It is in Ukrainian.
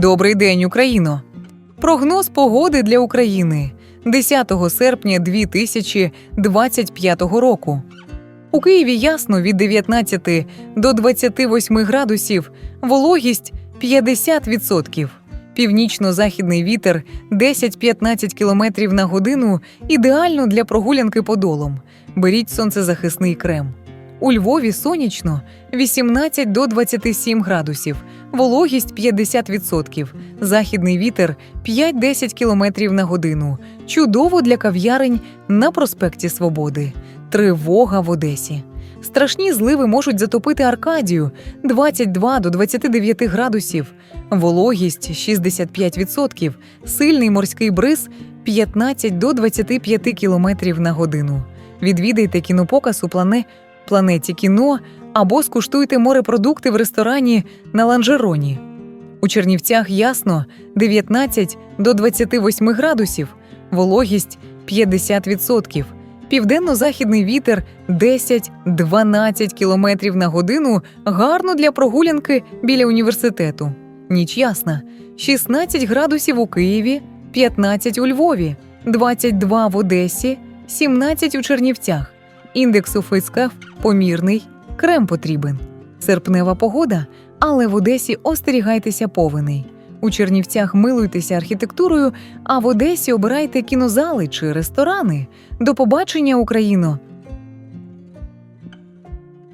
Добрий день, Україно! Прогноз погоди для України 10 серпня 2025 року. У Києві ясно від 19 до 28 градусів, вологість 50%. Північно-західний вітер 10-15 км на годину ідеально для прогулянки подолом. Беріть сонцезахисний крем. У Львові сонячно 18 до 27 градусів, вологість 50%, західний вітер 5-10 км на годину. Чудово для кав'ярень на проспекті Свободи. Тривога в Одесі. Страшні зливи можуть затопити Аркадію 22 до 29 градусів, вологість 65%, сильний морський бриз 15 до 25 км на годину. Відвідайте кінопоказ у плане планеті кіно або скуштуйте морепродукти в ресторані на ланжероні. У Чернівцях ясно 19 до 28 градусів, вологість 50%, південно-західний вітер 10-12 км на годину гарно для прогулянки біля університету. Ніч ясна 16 градусів у Києві, 15 у Львові, 22 в Одесі, 17 у Чернівцях. Індекс у фейскаф помірний, крем потрібен. Серпнева погода, але в Одесі остерігайтеся повеней. У Чернівцях милуйтеся архітектурою, а в Одесі обирайте кінозали чи ресторани. До побачення, Україно!